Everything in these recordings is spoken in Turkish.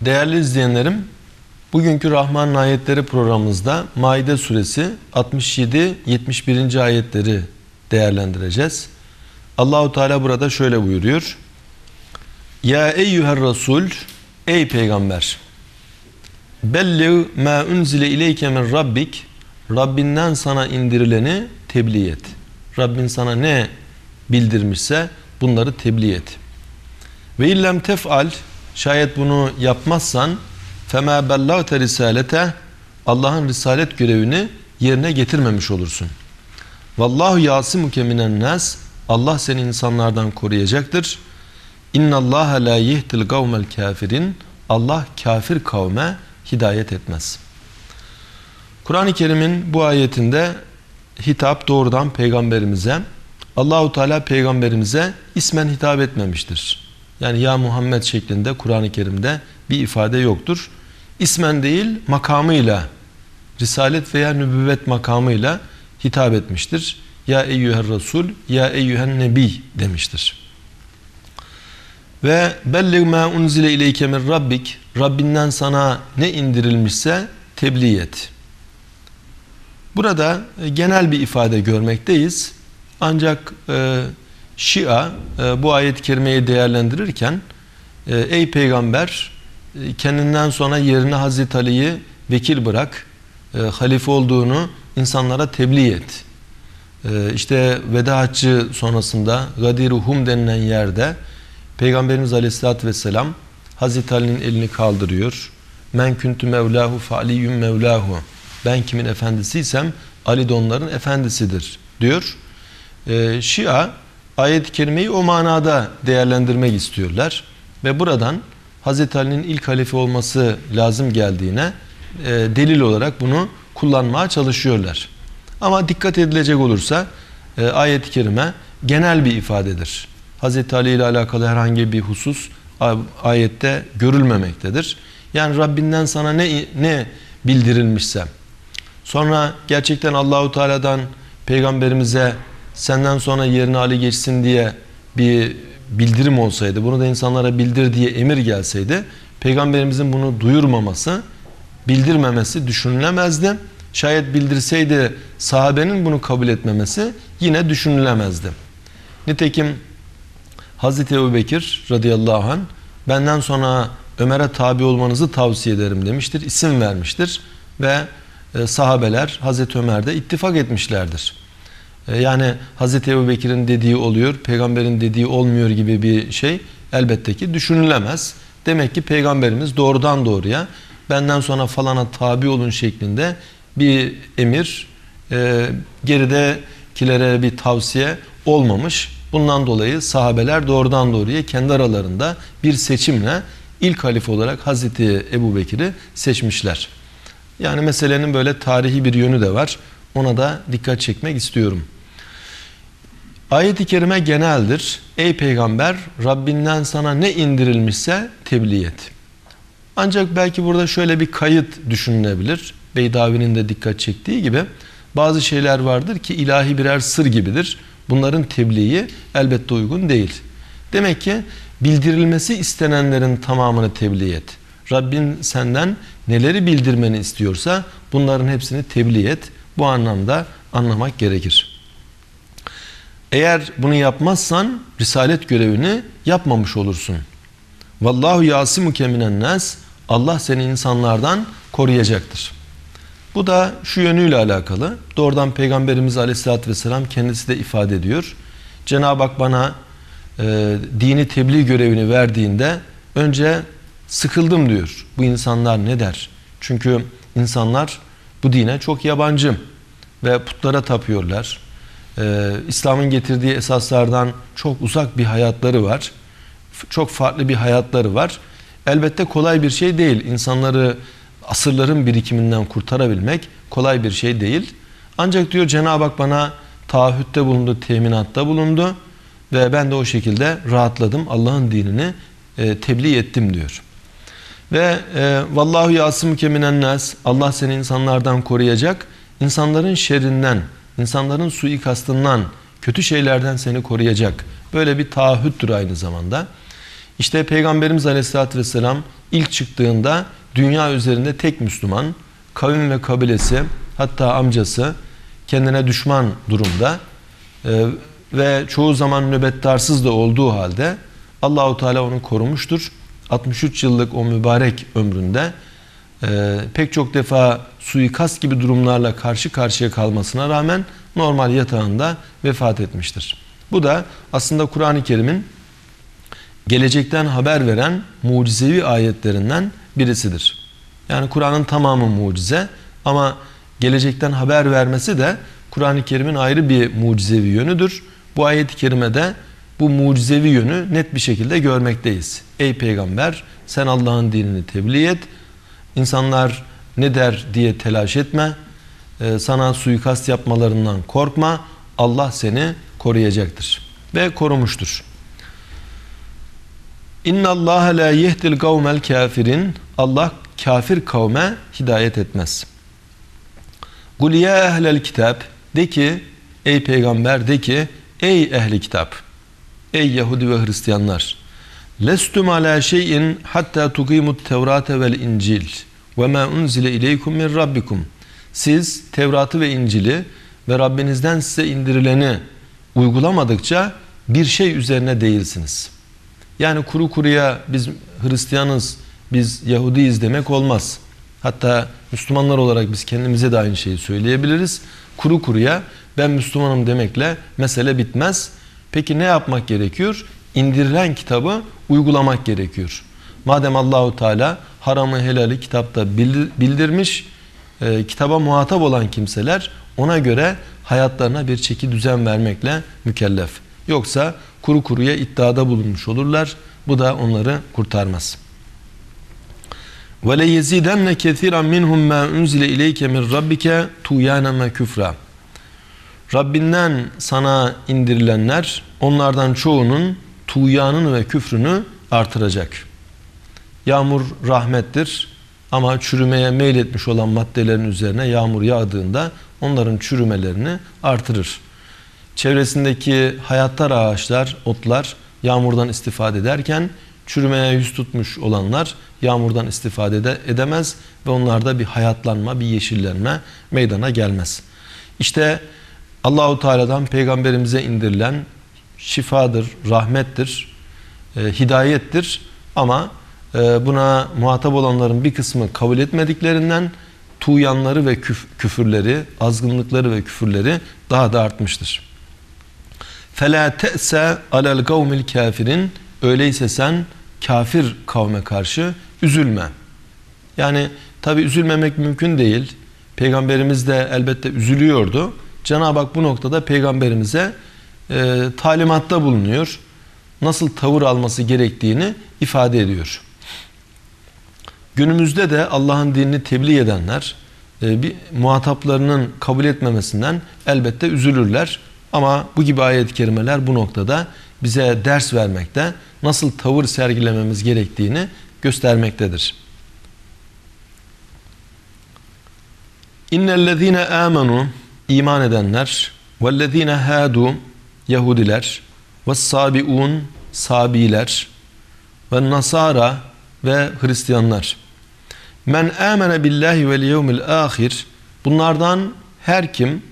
Değerli izleyenlerim, bugünkü Rahman ayetleri programımızda Maide suresi 67-71. ayetleri değerlendireceğiz. Allahu Teala burada şöyle buyuruyor. Ya eyyüher Resul, ey peygamber, belliv ma unzile ileyke min rabbik, Rabbinden sana indirileni tebliğ et. Rabbin sana ne bildirmişse bunları tebliğ et. Ve illem tef'al şayet bunu yapmazsan fema bellagte risalete Allah'ın risalet görevini yerine getirmemiş olursun. Vallahu yasimuke minen nas Allah seni insanlardan koruyacaktır. İnna Allah la yehtil kavmel kafirin Allah kafir kavme hidayet etmez. Kur'an-ı Kerim'in bu ayetinde hitap doğrudan peygamberimize Allahu Teala peygamberimize ismen hitap etmemiştir. Yani ya Muhammed şeklinde Kur'an-ı Kerim'de bir ifade yoktur. İsmen değil makamıyla risalet veya nübüvvet makamıyla hitap etmiştir. Ya eyyüher Resul, ya eyyühen Nebi demiştir. Ve bellig ma unzile ileyke min rabbik Rabbinden sana ne indirilmişse tebliğ et. Burada genel bir ifade görmekteyiz. Ancak e, Şia e, bu ayet-i kerimeyi değerlendirirken e, ey peygamber e, kendinden sonra yerine Hazreti Ali'yi vekil bırak, halife olduğunu insanlara tebliğ et. İşte veda haccı sonrasında Gadir Hum denilen yerde Peygamberimiz Aleyhisselatü Vesselam Hazreti Ali'nin elini kaldırıyor. Men küntü mevlahu fa'liyyum mevlahu. Ben kimin efendisiysem Ali de onların efendisidir diyor. Şia ayet-i kerimeyi o manada değerlendirmek istiyorlar. Ve buradan Hazreti Ali'nin ilk halife olması lazım geldiğine e, delil olarak bunu kullanmaya çalışıyorlar. Ama dikkat edilecek olursa e, ayet-i kerime genel bir ifadedir. Hazreti Ali ile alakalı herhangi bir husus ayette görülmemektedir. Yani Rabbinden sana ne ne bildirilmişse sonra gerçekten Allahu Teala'dan peygamberimize senden sonra yerine Ali geçsin diye bir bildirim olsaydı, bunu da insanlara bildir diye emir gelseydi, peygamberimizin bunu duyurmaması, bildirmemesi düşünülemezdi. Şayet bildirseydi sahabenin bunu kabul etmemesi yine düşünülemezdi. Nitekim Hazreti Ebu Bekir radıyallahu anh benden sonra Ömer'e tabi olmanızı tavsiye ederim demiştir. isim vermiştir ve e, sahabeler Hazreti Ömer'de ittifak etmişlerdir. E, yani Hazreti Ebu Bekir'in dediği oluyor, peygamberin dediği olmuyor gibi bir şey elbette ki düşünülemez. Demek ki peygamberimiz doğrudan doğruya benden sonra falana tabi olun şeklinde bir emir, e, geridekilere bir tavsiye olmamış. Bundan dolayı sahabeler doğrudan doğruya kendi aralarında bir seçimle ilk halife olarak Hazreti Ebu Bekir'i seçmişler. Yani meselenin böyle tarihi bir yönü de var. Ona da dikkat çekmek istiyorum. Ayet-i kerime geneldir. Ey peygamber Rabbinden sana ne indirilmişse tebliğ et. Ancak belki burada şöyle bir kayıt düşünülebilir. Beydavi'nin de dikkat çektiği gibi bazı şeyler vardır ki ilahi birer sır gibidir. Bunların tebliği elbette uygun değil. Demek ki bildirilmesi istenenlerin tamamını tebliğ et. Rabbin senden neleri bildirmeni istiyorsa bunların hepsini tebliğ et. Bu anlamda anlamak gerekir. Eğer bunu yapmazsan risalet görevini yapmamış olursun. Vallahu yasimuke minen nas. Allah seni insanlardan koruyacaktır. Bu da şu yönüyle alakalı. Doğrudan Peygamberimiz Aleyhisselatü Vesselam kendisi de ifade ediyor. Cenab-ı Hak bana e, dini tebliğ görevini verdiğinde önce sıkıldım diyor. Bu insanlar ne der? Çünkü insanlar bu dine çok yabancı ve putlara tapıyorlar. Ee, İslam'ın getirdiği esaslardan çok uzak bir hayatları var. Çok farklı bir hayatları var. Elbette kolay bir şey değil. İnsanları asırların birikiminden kurtarabilmek kolay bir şey değil. Ancak diyor Cenab-ı Hak bana taahhütte bulundu, teminatta bulundu ve ben de o şekilde rahatladım. Allah'ın dinini e, tebliğ ettim diyor. Ve e, vallahu yasmuke minen nas Allah seni insanlardan koruyacak. İnsanların şerrinden, insanların suikastından, kötü şeylerden seni koruyacak. Böyle bir taahhüttür aynı zamanda. İşte Peygamberimiz Aleyhisselatü Vesselam ilk çıktığında dünya üzerinde tek Müslüman, kavim ve kabilesi hatta amcası kendine düşman durumda e, ve çoğu zaman nöbettarsız da olduğu halde Allahu Teala onu korumuştur. 63 yıllık o mübarek ömründe e, pek çok defa suikast gibi durumlarla karşı karşıya kalmasına rağmen normal yatağında vefat etmiştir. Bu da aslında Kur'an-ı Kerim'in gelecekten haber veren mucizevi ayetlerinden birisidir. Yani Kur'an'ın tamamı mucize ama gelecekten haber vermesi de Kur'an-ı Kerim'in ayrı bir mucizevi yönüdür. Bu ayet-i kerimede bu mucizevi yönü net bir şekilde görmekteyiz. Ey peygamber sen Allah'ın dinini tebliğ et. İnsanlar ne der diye telaş etme. Ee, sana suikast yapmalarından korkma. Allah seni koruyacaktır. Ve korumuştur. İnna Allah la yehdil kavmel kafirin. Allah kafir kavme hidayet etmez. Kul ya ehlel kitap de ki ey peygamber de ki ey ehli kitap ey Yahudi ve Hristiyanlar lestum ala şeyin hatta tukimut tevrate vel incil ve ma unzile ileykum min rabbikum siz Tevrat'ı ve İncil'i ve Rabbinizden size indirileni uygulamadıkça bir şey üzerine değilsiniz. Yani kuru kuruya biz Hristiyanız, biz Yahudiyiz demek olmaz. Hatta Müslümanlar olarak biz kendimize de aynı şeyi söyleyebiliriz. Kuru kuruya ben Müslümanım demekle mesele bitmez. Peki ne yapmak gerekiyor? İndirilen kitabı uygulamak gerekiyor. Madem Allahu Teala haramı helali kitapta bildirmiş, e, kitaba muhatap olan kimseler ona göre hayatlarına bir çeki düzen vermekle mükellef. Yoksa kuru kuruya iddiada bulunmuş olurlar. Bu da onları kurtarmaz. Kesiran minhum ma unzile ileyke min rabbike tuyanen ve küfra. Rabbinden sana indirilenler onlardan çoğunun tuğyanını ve küfrünü artıracak. Yağmur rahmettir ama çürümeye meyletmiş olan maddelerin üzerine yağmur yağdığında onların çürümelerini artırır. Çevresindeki hayattar ağaçlar, otlar yağmurdan istifade ederken çürümeye yüz tutmuş olanlar yağmurdan istifade de edemez ve onlarda bir hayatlanma, bir yeşillenme meydana gelmez. İşte Allahu Teala'dan peygamberimize indirilen şifadır, rahmettir, e, hidayettir ama buna muhatap olanların bir kısmı kabul etmediklerinden tuğyanları ve küf küfürleri, azgınlıkları ve küfürleri daha da artmıştır. فَلَا تَأْسَ عَلَى الْقَوْمِ الْكَافِرِينَ Öyleyse sen kafir kavme karşı üzülme. Yani tabi üzülmemek mümkün değil. Peygamberimiz de elbette üzülüyordu. Cenab-ı Hak bu noktada peygamberimize e, talimatta bulunuyor. Nasıl tavır alması gerektiğini ifade ediyor. Günümüzde de Allah'ın dinini tebliğ edenler e, bir muhataplarının kabul etmemesinden elbette üzülürler. Ama bu gibi ayet-i kerimeler bu noktada bize ders vermekte, nasıl tavır sergilememiz gerektiğini göstermektedir. İnnellezine amenu iman edenler vellezine hadu Yahudiler ve sabiun sabiler ve nasara ve Hristiyanlar. Men amene billahi vel yevmil ahir bunlardan her kim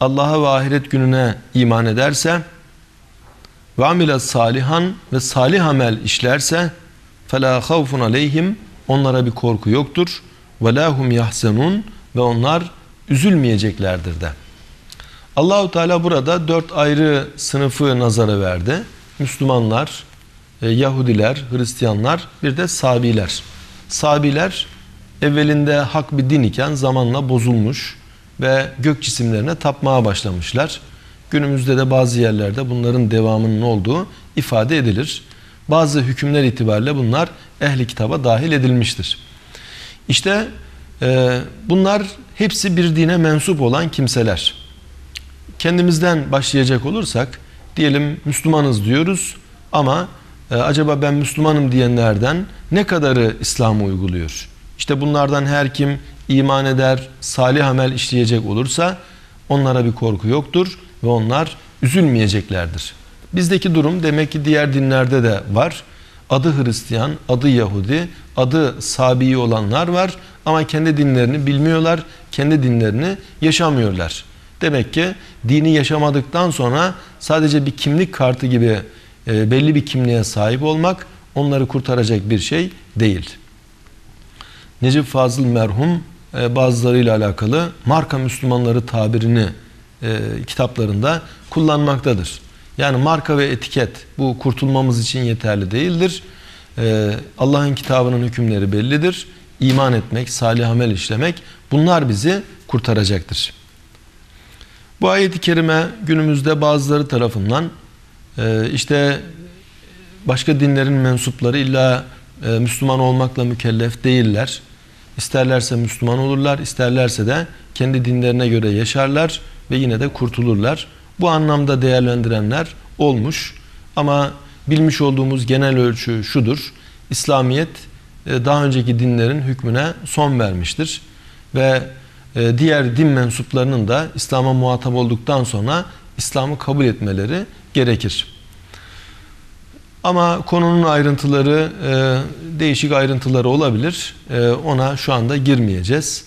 Allah'a ve ahiret gününe iman ederse ve amile salihan ve salih amel işlerse fela havfun aleyhim onlara bir korku yoktur ve lahum yahzenun ve onlar üzülmeyeceklerdir de. Allahu Teala burada dört ayrı sınıfı nazara verdi. Müslümanlar, e, Yahudiler, Hristiyanlar, bir de Sabiler. Sabiler evvelinde hak bir din iken zamanla bozulmuş ve gök cisimlerine tapmaya başlamışlar. Günümüzde de bazı yerlerde bunların devamının olduğu ifade edilir. Bazı hükümler itibariyle bunlar ehli kitaba dahil edilmiştir. İşte e, bunlar hepsi bir dine mensup olan kimseler. Kendimizden başlayacak olursak diyelim Müslümanız diyoruz ama e, acaba ben Müslümanım diyenlerden ne kadarı İslam'ı uyguluyor? İşte bunlardan her kim iman eder, salih amel işleyecek olursa onlara bir korku yoktur ve onlar üzülmeyeceklerdir. Bizdeki durum demek ki diğer dinlerde de var. Adı Hristiyan, adı Yahudi, adı Sabi olanlar var ama kendi dinlerini bilmiyorlar, kendi dinlerini yaşamıyorlar. Demek ki dini yaşamadıktan sonra sadece bir kimlik kartı gibi e, belli bir kimliğe sahip olmak onları kurtaracak bir şey değil. Necip Fazıl merhum e, bazılarıyla alakalı marka Müslümanları tabirini e, kitaplarında kullanmaktadır. Yani marka ve etiket bu kurtulmamız için yeterli değildir. E, Allah'ın kitabının hükümleri bellidir. İman etmek, salih amel işlemek bunlar bizi kurtaracaktır. Bu ayeti kerime günümüzde bazıları tarafından e, işte başka dinlerin mensupları illa e, Müslüman olmakla mükellef değiller. İsterlerse Müslüman olurlar, isterlerse de kendi dinlerine göre yaşarlar ve yine de kurtulurlar. Bu anlamda değerlendirenler olmuş ama bilmiş olduğumuz genel ölçü şudur. İslamiyet e, daha önceki dinlerin hükmüne son vermiştir ve e, diğer din mensuplarının da İslam'a muhatap olduktan sonra İslam'ı kabul etmeleri gerekir. Ama konunun ayrıntıları e, değişik ayrıntıları olabilir. E, ona şu anda girmeyeceğiz.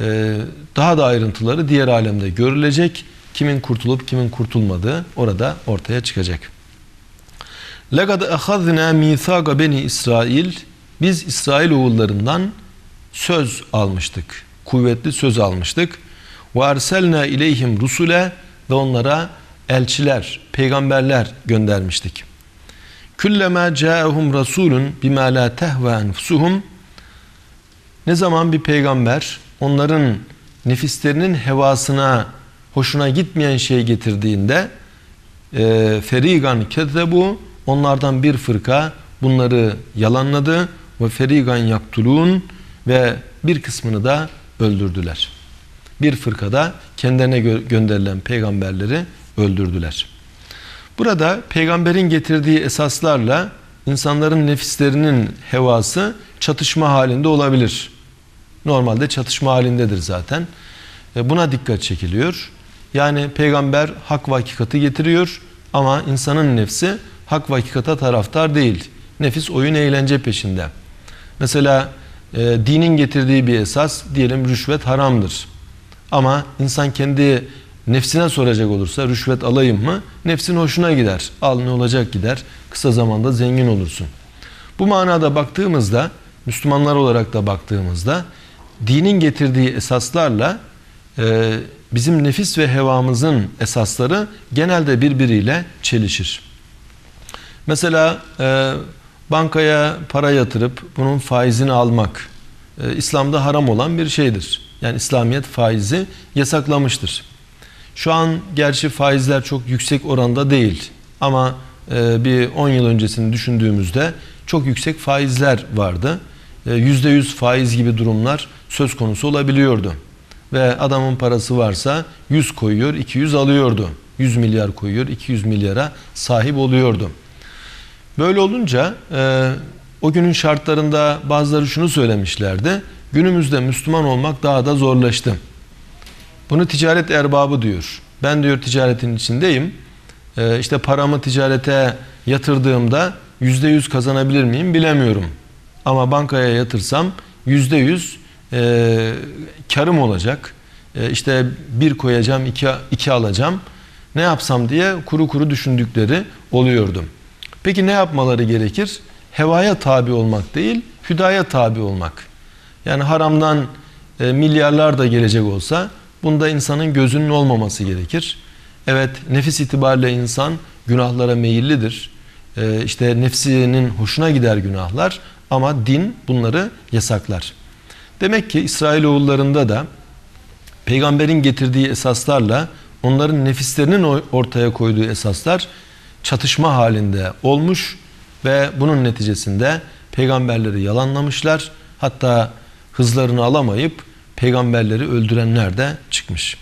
E, daha da ayrıntıları diğer alemde görülecek. Kimin kurtulup kimin kurtulmadığı orada ortaya çıkacak. لَقَدْ اَخَذْنَا مِيثَاقَ beni İsrail Biz İsrail oğullarından söz almıştık. Kuvvetli söz almıştık. وَاَرْسَلْنَا اِلَيْهِمْ rusule Ve onlara elçiler, peygamberler göndermiştik. Küllema ca'ahum rasulun bima la tehva enfusuhum ne zaman bir peygamber onların nefislerinin hevasına hoşuna gitmeyen şey getirdiğinde e, ferigan kezzebu onlardan bir fırka bunları yalanladı ve ferigan yaktulun ve bir kısmını da öldürdüler. Bir fırkada kendilerine gö gönderilen peygamberleri öldürdüler. Burada peygamberin getirdiği esaslarla insanların nefislerinin hevası çatışma halinde olabilir. Normalde çatışma halindedir zaten. E, buna dikkat çekiliyor. Yani peygamber hak ve hakikati getiriyor ama insanın nefsi hak ve hakikata taraftar değil. Nefis oyun eğlence peşinde. Mesela e, dinin getirdiği bir esas diyelim rüşvet haramdır. Ama insan kendi Nefsine soracak olursa rüşvet alayım mı? Nefsin hoşuna gider. Al ne olacak gider. Kısa zamanda zengin olursun. Bu manada baktığımızda Müslümanlar olarak da baktığımızda dinin getirdiği esaslarla e, bizim nefis ve hevamızın esasları genelde birbiriyle çelişir. Mesela e, bankaya para yatırıp bunun faizini almak e, İslam'da haram olan bir şeydir. Yani İslamiyet faizi yasaklamıştır. Şu an gerçi faizler çok yüksek oranda değil ama e, bir 10 yıl öncesini düşündüğümüzde çok yüksek faizler vardı. E, %100 faiz gibi durumlar söz konusu olabiliyordu. Ve adamın parası varsa 100 koyuyor, 200 alıyordu. 100 milyar koyuyor, 200 milyara sahip oluyordu. Böyle olunca e, o günün şartlarında bazıları şunu söylemişlerdi. Günümüzde Müslüman olmak daha da zorlaştı. Bunu ticaret erbabı diyor. Ben diyor ticaretin içindeyim. Ee, işte paramı ticarete yatırdığımda yüzde yüz kazanabilir miyim bilemiyorum. Ama bankaya yatırsam yüzde yüz e, karım olacak. E, işte bir koyacağım, iki, iki alacağım. Ne yapsam diye kuru kuru düşündükleri oluyordu. Peki ne yapmaları gerekir? Hevaya tabi olmak değil, hüdaya tabi olmak. Yani haramdan e, milyarlar da gelecek olsa Bunda insanın gözünün olmaması gerekir. Evet nefis itibariyle insan günahlara meyillidir. Ee, işte nefsinin hoşuna gider günahlar ama din bunları yasaklar. Demek ki İsrailoğullarında da peygamberin getirdiği esaslarla onların nefislerinin ortaya koyduğu esaslar çatışma halinde olmuş ve bunun neticesinde peygamberleri yalanlamışlar. Hatta hızlarını alamayıp peygamberleri öldürenler de çıkmış.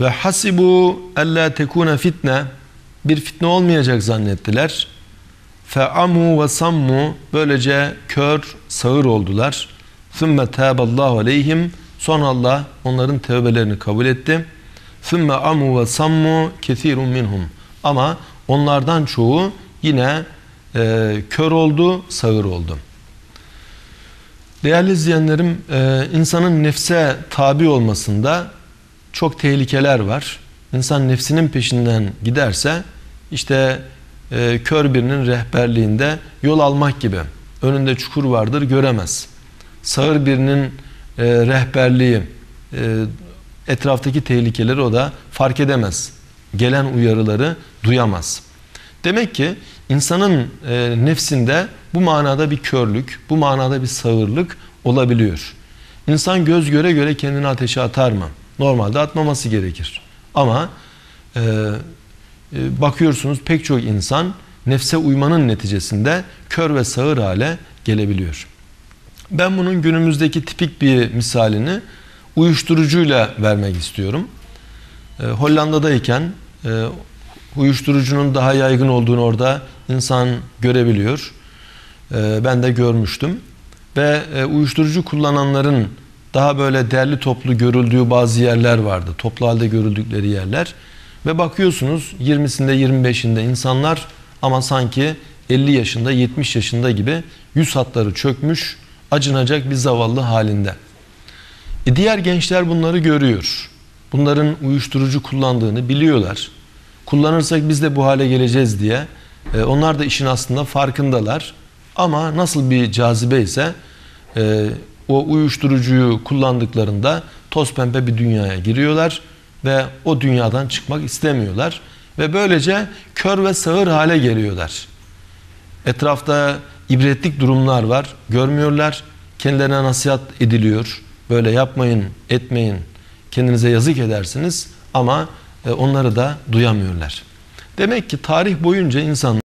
Ve hasibu alla tekuna fitne bir fitne olmayacak zannettiler. Fe amu ve sammu böylece kör, sağır oldular. Sümme tâballahu aleyhim son Allah onların tevbelerini kabul etti. Sümme amu ve sammu kesirun minhum ama onlardan çoğu yine e, kör oldu, sağır oldu. Değerli izleyenlerim, e, insanın nefse tabi olmasında çok tehlikeler var. İnsan nefsinin peşinden giderse işte e, kör birinin rehberliğinde yol almak gibi. Önünde çukur vardır göremez. Sağır birinin e, rehberliği etraftaki tehlikeleri o da fark edemez. Gelen uyarıları duyamaz. Demek ki insanın e, nefsinde bu manada bir körlük, bu manada bir sağırlık olabiliyor. İnsan göz göre göre kendini ateşe atar mı? Normalde atmaması gerekir. Ama e, e, bakıyorsunuz pek çok insan nefse uymanın neticesinde kör ve sağır hale gelebiliyor. Ben bunun günümüzdeki tipik bir misalini uyuşturucuyla vermek istiyorum. E, Hollanda'dayken e, uyuşturucunun daha yaygın olduğunu orada insan görebiliyor. E, ben de görmüştüm. Ve e, uyuşturucu kullananların daha böyle derli toplu görüldüğü bazı yerler vardı. Toplu halde görüldükleri yerler. Ve bakıyorsunuz 20'sinde 25'inde insanlar ama sanki 50 yaşında 70 yaşında gibi yüz hatları çökmüş acınacak bir zavallı halinde. E diğer gençler bunları görüyor. Bunların uyuşturucu kullandığını biliyorlar. Kullanırsak biz de bu hale geleceğiz diye. E, onlar da işin aslında farkındalar. Ama nasıl bir cazibe ise e, o uyuşturucuyu kullandıklarında toz pembe bir dünyaya giriyorlar ve o dünyadan çıkmak istemiyorlar ve böylece kör ve sağır hale geliyorlar. Etrafta ibretlik durumlar var, görmüyorlar. Kendilerine nasihat ediliyor. Böyle yapmayın, etmeyin. Kendinize yazık edersiniz ama e, onları da duyamıyorlar. Demek ki tarih boyunca insan